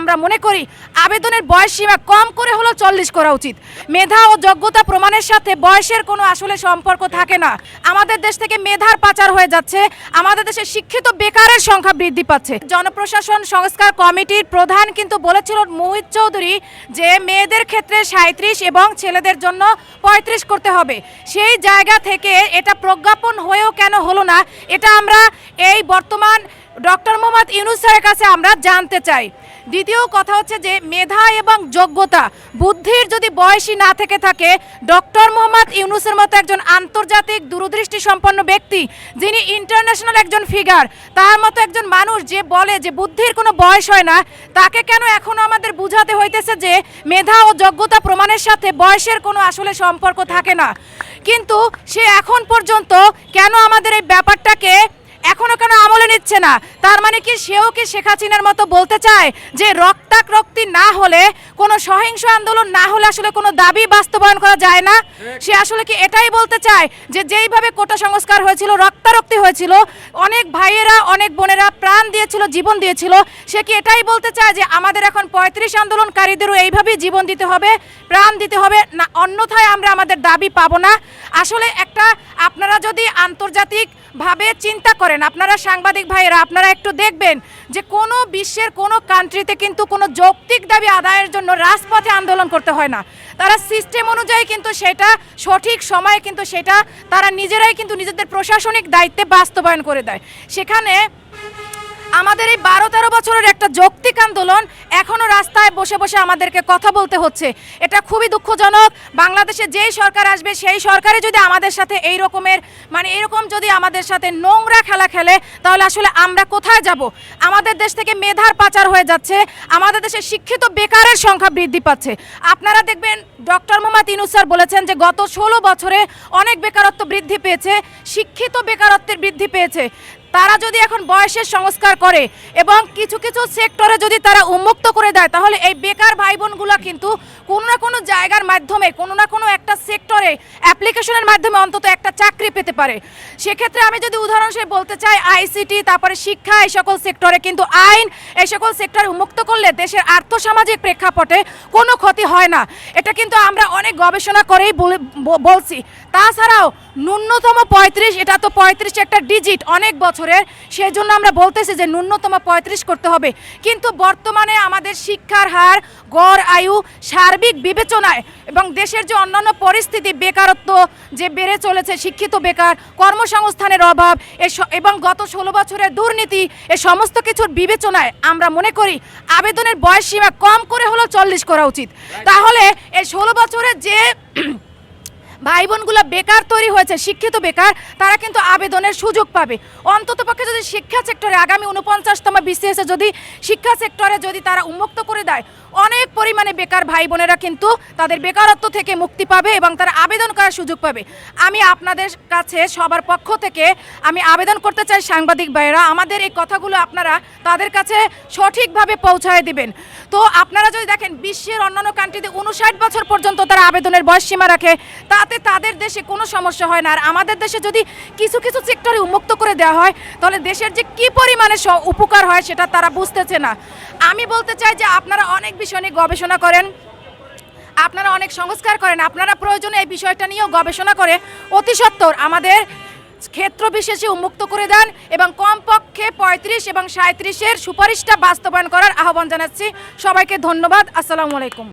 আমরা মনে করি আবেদনের বয়স সীমা কম করে হলেও চল্লিশ করা উচিত। মেধা ও যোগ্যতা প্রমাণের সাথে বয়সের কোনো আসলে সম্পর্ক থাকে না। আমাদের দেশ থেকে মেধার পাচার হয়ে যাচ্ছে। আমাদের দেশে শিক্ষিত বেকারের সংখ্যা বৃদ্ধি পাচ্ছে। জনপ্রশাসন সংস্কার কমিটির প্রধান কিন্তু বলেছিল মোহিত চৌধুরী যে মেয়েদের ক্ষেত্রে সাঁত্রিশ এবং ছেলেদের জন্য পঁয়ত্রিশ করতে হবে। সেই জায়গা থেকে এটা প্রজ্ঞাপন হয়েও কেন হলো না, এটা আমরা এই বর্তমান ডক্টর মোহাম্মদ ইউনুস স্যারের কাছে আমরা জানতে চাই। দ্বিতীয় কথা হচ্ছে যে মেধা এবং যোগ্যতা বুদ্ধির যদি বয়সই না থেকে থাকে, ডক্টর মোহাম্মদ ইউনুসের মতো একজন আন্তর্জাতিক দূরদৃষ্টি সম্পন্ন ব্যক্তি, যিনি ইন্টারন্যাশনাল একজন ফিগার তার মতো একজন মানুষ যে বলে যে বুদ্ধির কোনো বয়স হয় না, তাকে কেন এখনও আমাদের বুঝাতে হইতেছে যে মেধা ও যোগ্যতা প্রমাণের সাথে বয়সের কোনো আসলে সম্পর্ক থাকে না? কিন্তু সে এখন পর্যন্ত কেন আমাদের এই ব্যাপারটাকে এখনও কেন আমলে নিচ্ছে না তার মানে কি সেও কি শেখ হাসিনার মতো বলতে চায় যে রক্তাক্রক্তি না হলে, কোনো সহিংস আন্দোলন না হলে আসলে কোনো দাবি বাস্তবায়ন করা যায় না? সে আসলে কি এটাই বলতে চায় যে যেইভাবে কোটা সংস্কার হয়েছিল, রক্তারক্তি হয়েছিল, অনেক ভাইয়েরা, অনেক বোনেরা প্রাণ দিয়েছিল, জীবন দিয়েছিল, সে কি এটাই বলতে চায় যে আমাদের এখন পঁয়ত্রিশ আন্দোলনকারীদেরও এইভাবেই জীবন দিতে হবে, প্রাণ দিতে হবে, না, অন্যথায় আমরা আমাদের দাবি পাবো না? আসলে একটা, আপনারা যদি আন্তর্জাতিক ভাবে চিন্তা করেন, আপনারা সাংবাদিক ভাইয়েরা, আপনারা একটু দেখবেন যে কোনো বিশ্বের কোনো কান্ট্রিতে কিন্তু কোনো যৌক্তিক দাবি আদায়ের জন্য রাজপথে আন্দোলন করতে হয় না। তারা সিস্টেম অনুযায়ী কিন্তু সেটা সঠিক সময়ে কিন্তু সেটা তারা নিজেরাই কিন্তু নিজেদের প্রশাসনিক দায়িত্বে বাস্তবায়ন করে দেয়। সেখানে আমাদের এই বারো তেরো বছরের একটা যৌক্তিক আন্দোলন এখনও রাস্তায় বসে বসে আমাদেরকে কথা বলতে হচ্ছে। এটা খুবই দুঃখজনক। বাংলাদেশে যেই সরকার আসবে, সেই সরকারে যদি আমাদের সাথে এই রকমের মানে এরকম যদি আমাদের সাথে নোংরা খেলা খেলে, তাহলে আসলে আমরা কোথায় যাব? আমাদের দেশ থেকে মেধার পাচার হয়ে যাচ্ছে। আমাদের দেশে শিক্ষিত বেকারের সংখ্যা বৃদ্ধি পাচ্ছে। আপনারা দেখবেন ডক্টর মোহাম্মদ ইনুস স্যার বলেছেন যে, গত ষোলো বছরে অনেক বেকারত্ব বৃদ্ধি পেয়েছে, শিক্ষিত বেকারত্বের বৃদ্ধি পেয়েছে। তারা যদি এখন বয়সের সংস্কার করে এবং কিছু কিছু সেক্টরে যদি তারা উন্মুক্ত করে দেয়, তাহলে এই বেকার ভাই বোনগুলো কিন্তু কোনো না কোনো জায়গার মাধ্যমে, কোনো না কোনো একটা সেক্টরে অ্যাপ্লিকেশনের মাধ্যমে অন্তত একটা চাকরি পেতে পারে। সেক্ষেত্রে আমি যদি উদাহরণ উদাহরণস্বরূপ বলতে চাই, আইসিটি, তারপরে শিক্ষা, এই সকল সেক্টরে কিন্তু আইন, এই সকল সেক্টরে উন্মুক্ত করলে দেশের আর্থসামাজিক প্রেক্ষাপটে কোনো ক্ষতি হয় না। এটা কিন্তু আমরা অনেক গবেষণা করেই বলে- বলছি। তাছাড়াও ন্যূনতম পঁয়ত্রিশ, এটা তো পঁয়ত্রিশ একটা ডিজিট, অনেক বছরের সেই জন্য আমরা বলতেছি যে ন্যূনতম পঁয়ত্রিশ করতে হবে। কিন্তু বর্তমানে আমাদের শিক্ষার হার গড় আয়ু সার্বিক বিবেচনায় এবং দেশের যে অন্যান্য পরিস্থিতি বেকারত্ব যে বেড়ে চলেছে শিক্ষিত বেকার কর্মসংস্থানের অভাব এবং গত ষোলো বছরের দুর্নীতি এ সমস্ত কিছুর বিবেচনায় আমরা মনে করি আবেদনের বয়স সীমা কম করে হলেও চল্লিশ করা উচিত। তাহলে এই ষোলো বছরের যে ভাই বোনগুলো বেকার তৈরি হয়েছে, শিক্ষিত বেকার, তারা কিন্তু আবেদনের সুযোগ পাবে। অন্তত পক্ষে যদি শিক্ষা সেক্টরে আগামী উনপঞ্চাশতম বিসিএসে যদি শিক্ষা সেক্টরে যদি তারা উন্মুক্ত করে দেয়, অনেক পরিমাণে বেকার ভাই বোনেরা কিন্তু তাদের বেকারত্ব থেকে মুক্তি পাবে এবং তারা আবেদন করার সুযোগ পাবে। আমি আপনাদের কাছে, সবার পক্ষ থেকে আমি আবেদন করতে চাই সাংবাদিক ভাইয়েরা, আমাদের এই কথাগুলো আপনারা তাদের কাছে সঠিকভাবে পৌঁছায় দিবেন। তো আপনারা যদি দেখেন বিশ্বের অন্যান্য কান্ট্রিতে উনষাট বছর পর্যন্ত তারা আবেদনের বয়স সীমা রাখে তাতে তাদের দেশে কোনো সমস্যা হয় না। আর আমাদের দেশে যদি কিছু কিছু সেক্টরে উন্মুক্ত করে দেওয়া হয়, তাহলে দেশের যে কি পরিমাণে উপকার হয় সেটা তারা বুঝতেছে না। আমি বলতে চাই যে আপনারা অনেক বিষয় নিয়ে গবেষণা করেন, আপনারা অনেক সংস্কার করেন, আপনারা প্রয়োজনে এই বিষয়টা নিয়েও গবেষণা করে। অতি সত্বর আমাদের ক্ষেত্র বিশেষে উন্মুক্ত করে দেন এবং কমপক্ষে পঁয়ত্রিশ এবং সাঁত্রিশের সুপারিশটা বাস্তবায়ন করার আহ্বান জানাচ্ছি। সবাইকে ধন্যবাদ। আসসালামু আলাইকুম।